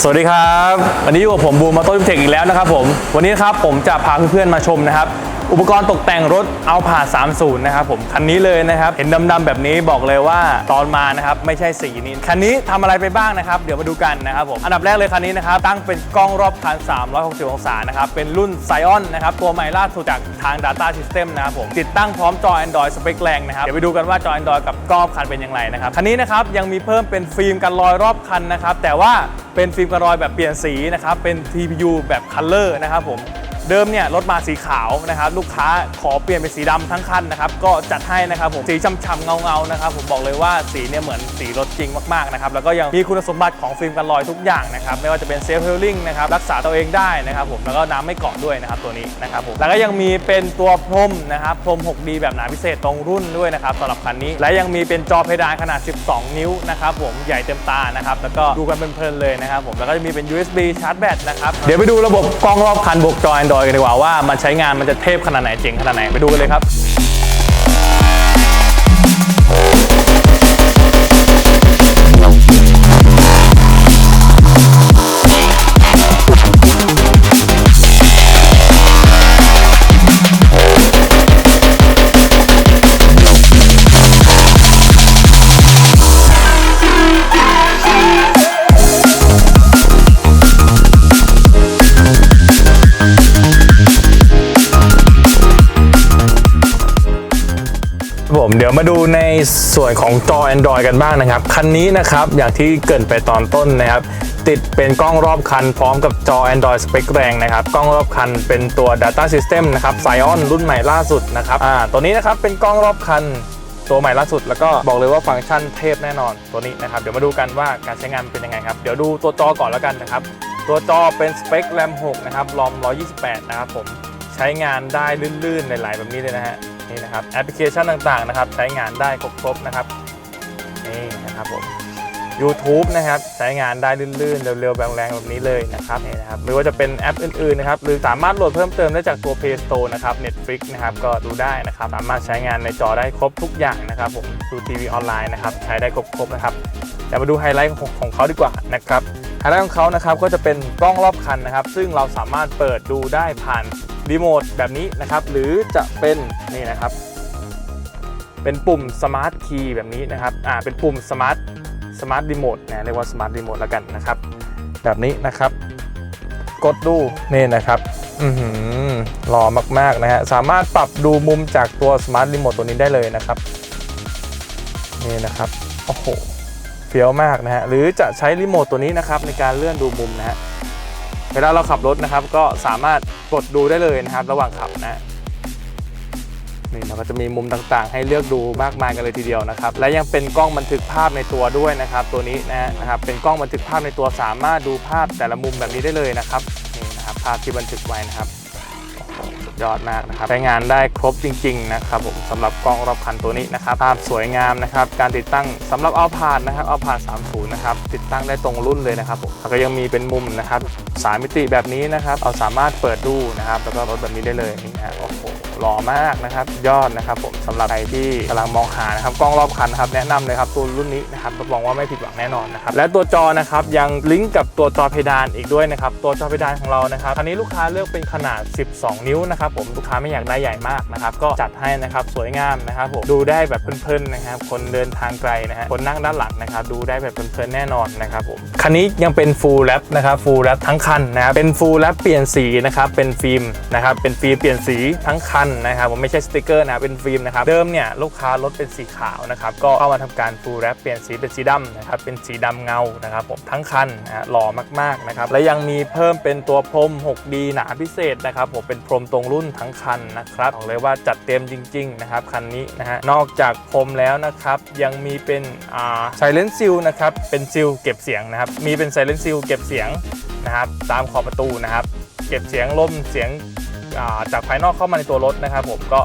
สวัสดีครับ วันนี้อยู่กับผมบูมมาโต้ดิเทคอีกแล้วนะครับผม วันนี้ครับผมจะพาเพื่อนๆมาชมนะครับ อุปกรณ์ตกแต่งรถเอาผ่า30 นะครับผมคันนี้เลยนะครับ เห็นดำๆแบบนี้บอกเลยว่าตอนมานะครับไม่ใช่สีนี้คันนี้ทำอะไรไปบ้างนะครับ เดี๋ยวมาดูกันนะครับผมอันดับแรกเลยคันนี้นะครับ ตั้งเป็นกล้องรอบคัน 360 องศานะครับเป็นรุ่น Scion นะครับตัวใหม่ล่าสุดจากทาง Data System นะครับผมติดตั้งพร้อมจอ Android สเปคแรงนะครับเดี๋ยวไปดูกันว่าจอ Android กับกล้องคันเป็นอย่างไรนะครับคันนี้นะครับยังมีเพิ่มเป็นฟิล์มกันรอยรอบคันนะครับแต่ว่าเป็นฟิล์มกันรอยแบบเปลี่ยนสีนะครับเป็น TPU แบบ Color นะครับผม เดิมเนี่ยรถมาสีขาวนะครับลูกค้าขอเปลี่ยนเป็นสีดำทั้งคันนะครับก็จัดให้นะครับผมสีช่ำๆเงาๆนะครับผมบอกเลยว่าสีเนี่ยเหมือนสีรถจริงมากๆนะครับแล้วก็ยังมีคุณสมบัติของฟิล์มกันรอยทุกอย่างนะครับไม่ว่าจะเป็นเซฟเฮลลิ่งนะครับรักษาตัวเองได้นะครับผมแล้วก็น้ำไม่เกาะด้วยนะครับตัวนี้นะครับผมแล้วก็ยังมีเป็นตัวพรมนะครับพรม 6D แบบหนาพิเศษตรงรุ่นด้วยนะครับสำหรับคันนี้ และยังมีเป็นจอเพดานขนาด 12 นิ้วนะครับผมใหญ่เต็มตานะครับแล้วก็ดูกันเพลินๆเลยนะครับผมแล้วก็จะมีเป็น USB ชาร์จแบตนะครับเดี๋ยวไปดูระบบกล้องรอบคันบวกจอ Android กันดีกว่าว่ามันใช้งานมันจะเทพขนาดไหนเจ๋งขนาดไหนไปดูกันเลยครับ ดี๋ยวมาดูในส่วนของจอ Android กันบ้างนะครับ คันนี้นะครับอย่างที่เกินไปตอนต้นนะครับ ติดเป็นกล้องรอบคันพร้อมกับจอ Android สเปคแรงนะครับ กล้องรอบคันเป็นตัว Data System นะครับ Scion รุ่นใหม่ล่าสุดนะครับอ่าตัวนี้นะครับเป็นกล้องรอบคันตัวใหม่ล่าสุดแล้วก็บอกเลยว่าฟังก์ชันเทพแน่นอนตัวนี้นะครับ เดี๋ยวมาดูกันว่าการใช้งานเป็นยังไงครับ เดี๋ยวดูตัวจอก่อนแล้วกันนะครับ ตัวจอเป็นสเปค RAM 6นะครับ ROM 128 นะครับผมใช้งานได้ลื่นๆหลายๆแบบนี้เลยนะฮะ นี่นะครับแอปพลิเคชันต่างๆนะครับ ใช้งานได้ครบๆนะครับนี่นะครับผม YouTube นะครับใช้งานได้ลื่นๆ เร็วๆ แรงๆแบบนี้เลยนะครับนี่นะครับหรือว่าจะเป็นแอปอื่นๆนะครับหรือสามารถโหลดเพิ่มเติมได้จากตัว Play Store นะครับ Netflix นะครับก็ดูได้นะครับสามารถใช้งานในจอได้ครบทุกอย่างนะครับผมดูทีวีออนไลน์นะครับใช้ได้ครบๆนะครับเดี๋ยวมาดูไฮไลท์ของของเขาดีกว่านะครับไฮไลท์ของเขานะครับก็จะเป็นกล้องรอบคันนะครับ ซึ่งเราสามารถเปิดดูได้ผ่าน รีโมทแบบนี้นะครับ หรือจะเป็นนี่นะครับ เป็นปุ่มสมาร์ทคีย์แบบนี้นะครับอ่าเป็นปุ่มสมาร์ทสมาร์ทรีโมทนะเรียกว่าสมาร์ทรีโมทแล้วกันนะครับ แบบนี้นะครับ กดดูนี่นะครับอือหือหล่อมากๆนะฮะสามารถปรับดูมุมจากตัวสมาร์ทรีโมทตัวนี้ได้เลยนะครับนี่นะครับโอ้โหเฟี้ยวมากนะฮะหรือจะใช้รีโมทตัวนี้นะครับในการเลื่อนดูมุมนะฮะ เวลาเราขับรถนะครับ ก็สามารถกดดูได้เลยนะครับ ระหว่างขับนะนี่เราก็จะมีมุมต่างๆ ให้เลือกดูมากมายกันเลยทีเดียวนะครับ และยังเป็นกล้องบันทึกภาพในตัวด้วยนะครับ ตัวนี้นะนะครับ เป็นกล้องบันทึกภาพในตัวสามารถดูภาพแต่ละมุมแบบนี้ได้เลยนะครับนี่นะครับภาพที่บันทึกไว้นะครับ ยอดมากนะครับใช้งานได้ครบจริง ๆ นะครับผมสำหรับกล้องรอบคันตัวนี้นะครับภาพสวยงามนะครับการติดตั้งสำหรับเอาผ่านนะครับเอาผ่าน30 นะครับติดตั้งได้ตรงรุ่นเลยนะครับผมแล้วก็ยังมีเป็นมุมนะครับสามมิติแบบนี้นะครับเอาสามารถเปิดดูนะครับแล้วก็รถแบบนี้ได้เลยนี่นะโอ้โหหล่อมากนะครับยอดนะครับผมสำหรับใครที่กำลังมองหานะครับกล้องรอบคันนะครับแนะนำเลยครับตัวรุ่นนี้นะครับรับรองว่าไม่ผิดหวังแน่นอนนะครับและตัวจอนะครับยังลิงก์กับตัวจอเพดานอีกด้วยนะครับตัวจอเพดานของเรานะครับคันนี้ลูกค้าเลือกเป็นขนาด 12 นิ้วนะครับผมลูกค้าไม่อยากได้ใหญ่มากนะครับก็จัดให้นะครับสวยงามนะครับผมดูได้แบบเพลินๆนะครับคนเดินทางไกลนะฮะคนนั่งด้านหลังนะครับดูได้แบบเพลินๆแน่นอนนะครับผมคันนี้ยังเป็น full wrap นะครับ full wrap ทั้งคันนะเป็น full wrap เปลี่ยนสีนะครับเป็นฟิล์มนะครับเป็นฟิล์มเปลี่ยนสีทั้งคันนะครับผมไม่ใช่สติกเกอร์นะเป็นฟิล์มนะครับเดิมเนี่ยลูกค้ารถเป็นสีขาวนะครับก็เข้ามาทำการ full wrap เปลี่ยนสีเป็นสีดำนะครับเป็นสีดำเงานะครับผมทั้งคันนะหล่อมากๆนะครับและยังมีเพิ่มเป็นตัวพรม 6D หนาพิเศษนะครับผมเป็นพรมตรงรุ่นทั้งคันนะครับบอกเลยว่าจัดเต็มจริง ๆ นะครับ คันนี้นะฮะนอกจากพรมแล้วนะครับ ยังมีเป็นอ่าไซเลนซิลนะครับ เป็นซิลเก็บเสียงนะครับ มีเป็นไซเลนซิลเก็บเสียงนะครับตามขอบประตูนะครับ เก็บเสียงลมเสียงอ่าจากภายนอกเข้ามาในตัวรถนะครับ ผมก็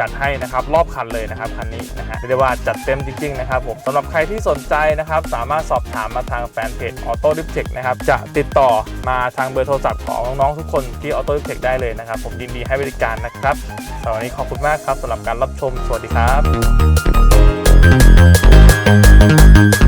จัดให้นะครับรอบคันเลยนะครับคันนี้นะฮะเรียกได้ว่าจัดเต็มจริงๆนะครับผมสำหรับใครที่สนใจนะครับสามารถสอบถามมาทางแฟนเพจออโต้ดิฟเทคนะครับจะติดต่อมาทางเบอร์โทรศัพท์ของน้องๆทุกคนที่ออโต้ดิฟเทคได้เลยนะครับผมยินดีให้บริการนะครับสำหรับวันนี้ขอบคุณมากครับสำหรับการรับชมสวัสดีครับ